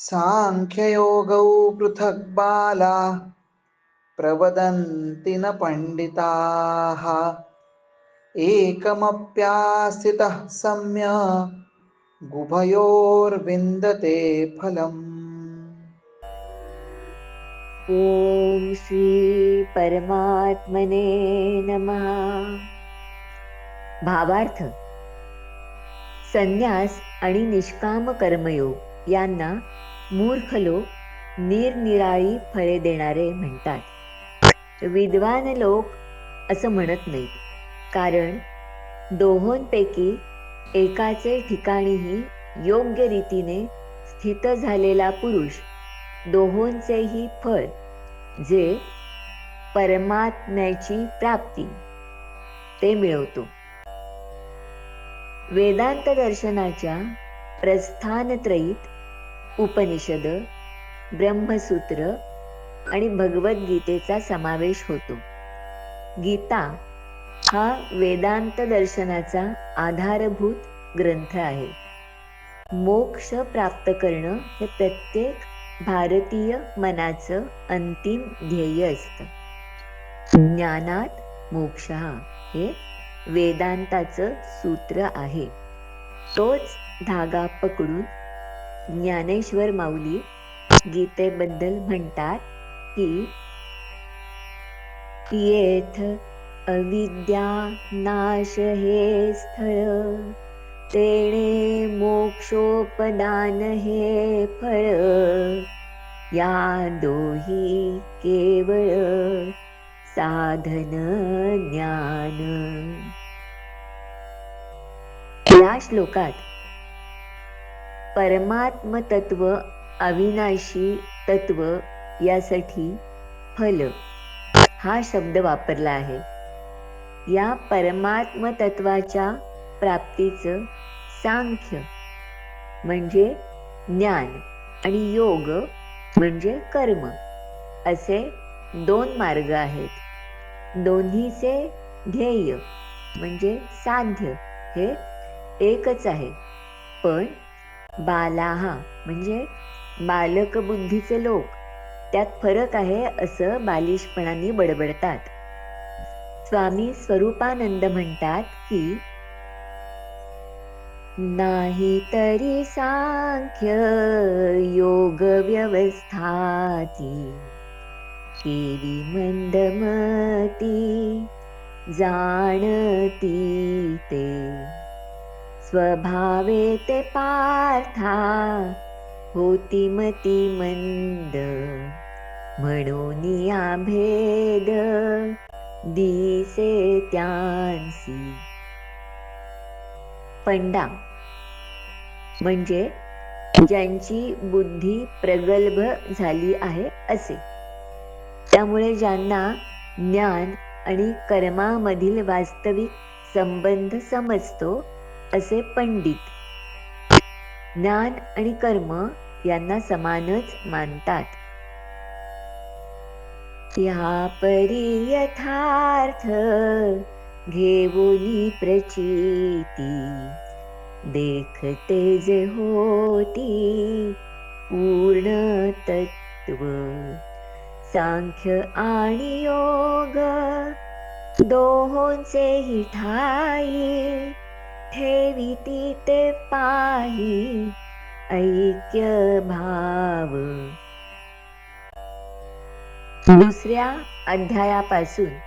साङ्ख्ययोगौ पृथक् बाला प्रवदन्ति न पण्डिताः। एकमप्यासितः सम्य गुभयोर्विन्दते फलम्। ॐ श्री परमात्मने नमः। भावार्थ संन्यास आणि निष्काम कर्मयोग यांना मूर्ख लोक निरनिराळी फळे देणारे म्हणतात. विद्वान लोक असं म्हणत नाहीत. कारण दोहोंपैकी एकाचे ठिकाणीही योग्य रीतीने स्थित झालेला पुरुष दोहोंचेही फळ जे परमात्म्याची प्राप्ती ते मिळवतो. वेदांत दर्शनाच्या प्रस्थानत्रयीत उपनिषद ब्रह्मसूत्र आणि भगवद्गीतेचा समावेश होतो. गीता हा वेदांत दर्शनाचा आधारभूत ग्रंथ आहे. मोक्ष प्राप्त करणं हे प्रत्येक भारतीय मनाचं अंतिम ध्येय असतं. ज्ञानात मोक्ष हे वेदांताचं सूत्र आहे. तोच धागा पकडून ज्ञानेश्वर माऊली गीतेबद्दल म्हणतात की येथ अविद्या नाश हे स्थळ तेणे मोक्षोपदान हे फळ. या दोही केवळ साधन ज्ञान. या श्लोकात परमात्म तत्व अविनाशी तत्व यासाठी फल. हा शब्द वापरला आहे. या परमात्म तत्वाच्या प्राप्तीचं सांख्य म्हणजे ज्ञान आणि योग म्हणजे कर्म असे दोन मार्ग आहेत. दोन्हीचे ध्येय म्हणजे साध्य हे एकच आहे. पण बालाहा म्हणजे बालक बुद्धीचे लोक. त्यात फरक आहे असं बालिशपणाने बडबडतात. स्वामी स्वरूपानंद म्हणतात की नाही तरी सांख्य योग व्यवस्थाती. केली मंदमती जाणती ते. स्वभावे ते पार्था होती मती मंद. म्हणून या भेद दिसे त्यांसी. पंडा म्हणजे ज्यांची बुद्धी प्रगल्भ झाली आहे असे. त्यामुळे ज्यांना ज्ञान आणि कर्मामधील वास्तविक संबंध समजतो असे पंडित. ज्ञान आणि कर्म यांना समानच मानतात. या परी यथार्थ घेऊनी प्रचिती. देखते जे होती पूर्ण तत्व. सांख्य आणि योग दोहोंचे ठाई. ठेवी ते पाही ऐक्य भाव दुसऱ्या अध्यायापासून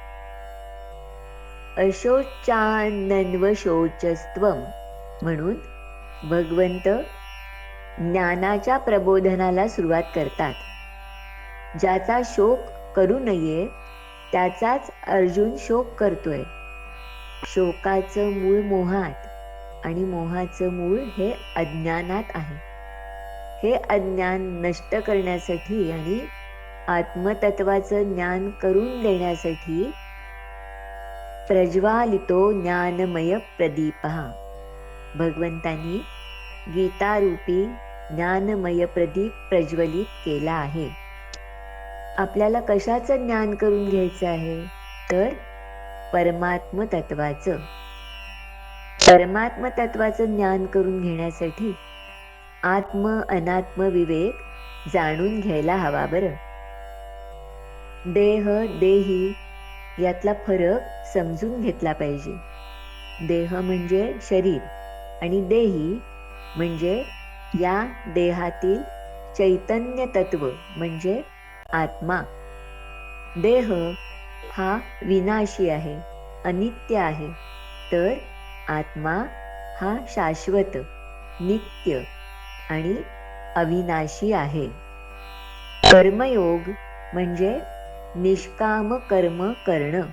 अशोचानन्वशोचस्त्वम म्हणून भगवंत ज्ञानाच्या प्रबोधनाला सुरुवात करतात. ज्याचा शोक करू नये त्याचाच अर्जुन शोक करतोय. शोकाचं मूळ मोहात आणि मोहाचं मूळ हे अज्ञानात आहे. हे अज्ञान नष्ट करण्यासाठी आणि आत्मतत्वाचं ज्ञान करून देण्यासाठी प्रज्वालितो ज्ञानमय प्रदीप. भगवंतांनी गीतारूपी ज्ञानमय प्रदीप प्रज्वलित केला आहे. आपल्याला कशाचं ज्ञान करून घ्यायचं आहे? तर परमात्म तत्वाचं परमात्म तत्वाचं ज्ञान करून घेण्यासाठी आत्म अनात्म विवेक जाणून घ्यायला हवा बरं. देह देही यातला फरक समजून घेतला पाहिजे. देह म्हणजे शरीर आणि देही म्हणजे या देहातील चैतन्य तत्व म्हणजे आत्मा. देह हा विनाशी आहे अनित्य आहे तर आत्मा हा शाश्वत नित्य आणि अविनाशी आहे. कर्मयोग म्हणजे निष्काम कर्म करणं.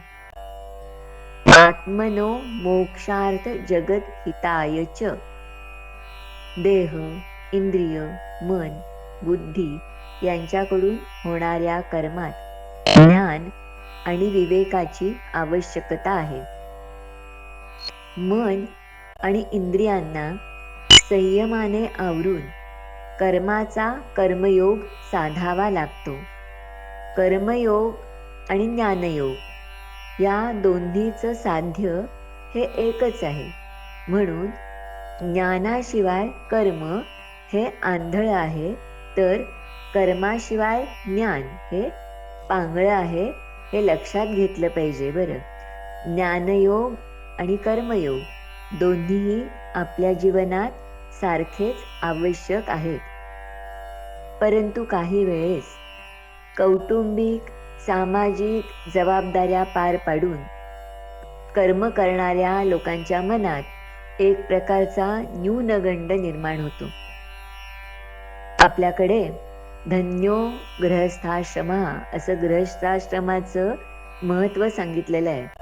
आत्मनो मोक्षार्थ जगत हिताय च. देह इंद्रिय मन बुद्धी यांच्याकडून होणाऱ्या कर्मात ज्ञान आणि विवेकाची आवश्यकता आहे. मन आणि इंद्रियांना संयमाने आवरून कर्माचा कर्मयोग साधावा लागतो. कर्मयोग आणि ज्ञानयोग या दोन्हीचं साध्य हे एकच आहे. म्हणून ज्ञानाशिवाय कर्म हे आंधळ आहे तर कर्माशिवाय ज्ञान हे पांगळं आहे हे लक्षात घेतलं पाहिजे बरं. ज्ञानयोग आणि कर्मयोग दोन्हीही आपल्या जीवनात सारखेच आवश्यक आहेत. परंतु काही वेळेस कौटुंबिक सामाजिक जबाबदाऱ्या पार पाडून कर्म करणाऱ्या लोकांच्या मनात एक प्रकारचा न्यूनगंड निर्माण होतो. आपल्याकडे धन्यो ग्रहस्थाश्रमा असं गृहस्थाश्रमाचं महत्त्व सांगितलेलं आहे.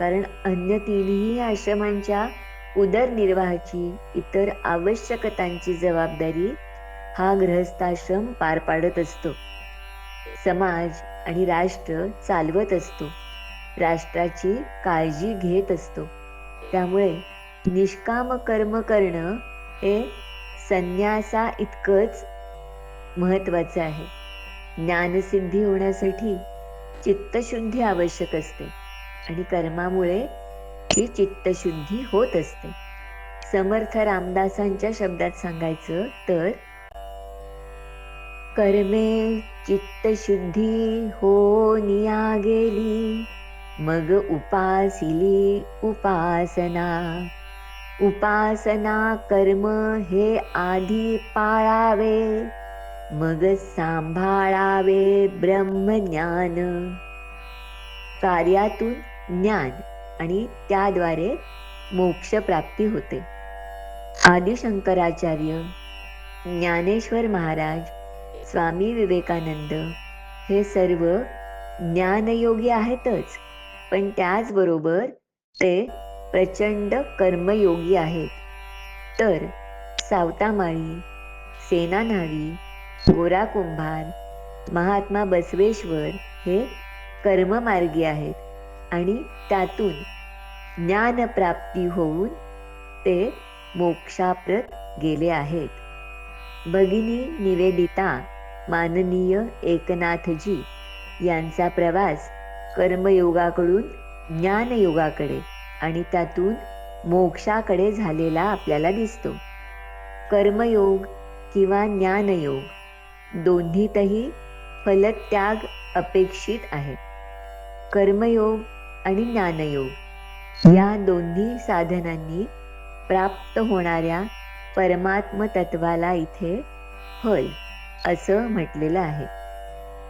कारण अन्य तिन्ही आश्रमांच्या उदरनिर्वाहाची इतर आवश्यकतांची जबाबदारी हा ग्रहस्थाश्रम पार पाडत असतो. समाज आणि राष्ट्र चालवत असतो. राष्ट्राची काळजी घेत असतो. त्यामुळे निष्काम कर्म करणं हे संन्यासा इतकंच महत्वाचं आहे. ज्ञानसिद्धी होण्यासाठी चित्तशुद्धी आवश्यक असते. आणि कर्मामुळे ही चित्तशुद्धी होत असते. समर्थ रामदासांच्या शब्दात सांगायचं तर कर्मे चित्तशुद्धी हो निया गेली मग उपासिली उपासना. उपासना कर्म हे आधी पाळावे मग सांभाळावे ब्रह्मज्ञान. कार्यातून ज्ञान आणि त्याद्वारे मोक्ष प्राप्ती होते. आदिशंकराचार्य ज्ञानेश्वर महाराज स्वामी विवेकानंद हे सर्व ज्ञानयोगी आहेतच पण त्याचबरोबर ते प्रचंड कर्मयोगी आहेत. तर सावतामाळी सेनानावी गोरा कुंभार महात्मा बसवेश्वर हे कर्ममार्गी आहेत. आणि त्यातून ज्ञानप्राप्ती होऊन ते मोक्षाप्रत गेले आहेत. भगिनी निवेदिता माननीय एकनाथजी यांचा प्रवास कर्मयोगाकडून ज्ञानयोगाकडे आणि त्यातून मोक्षाकडे झालेला आपल्याला दिसतो. कर्मयोग किंवा ज्ञानयोग दोन्हीतही फलत्याग अपेक्षित आहे. कर्मयोग आणि ज्ञानयोग. या दोन्ही साधनांनी प्राप्त होणाऱ्या परमात्म तत्वाला इथे फल असं म्हटलेलं आहे.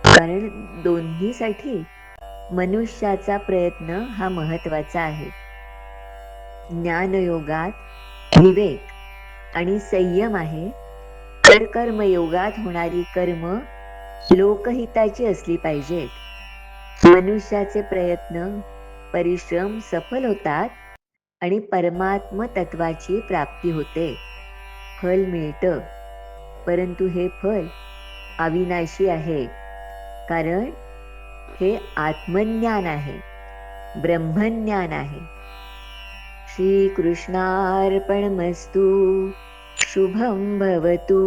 कारण दोन्हीसाठी मनुष्याचा प्रयत्न हा महत्त्वाचा आहे. ज्ञानयोगात विवेक आणि संयम आहे तर कर्मयोगात होणारी कर्म लोकहिताची असली पाहिजेत. मनुष्याचे प्रयत्न परिश्रम सफल होतात आणि परमात्म तत्वाची प्राप्ती होते. फल मिळतं परंतु हे फल अविनाशी आहे कारण हे आत्मज्ञान आहे ब्रह्मज्ञान आहे. श्रीकृष्णार्पणमस्तु शुभं भवतु.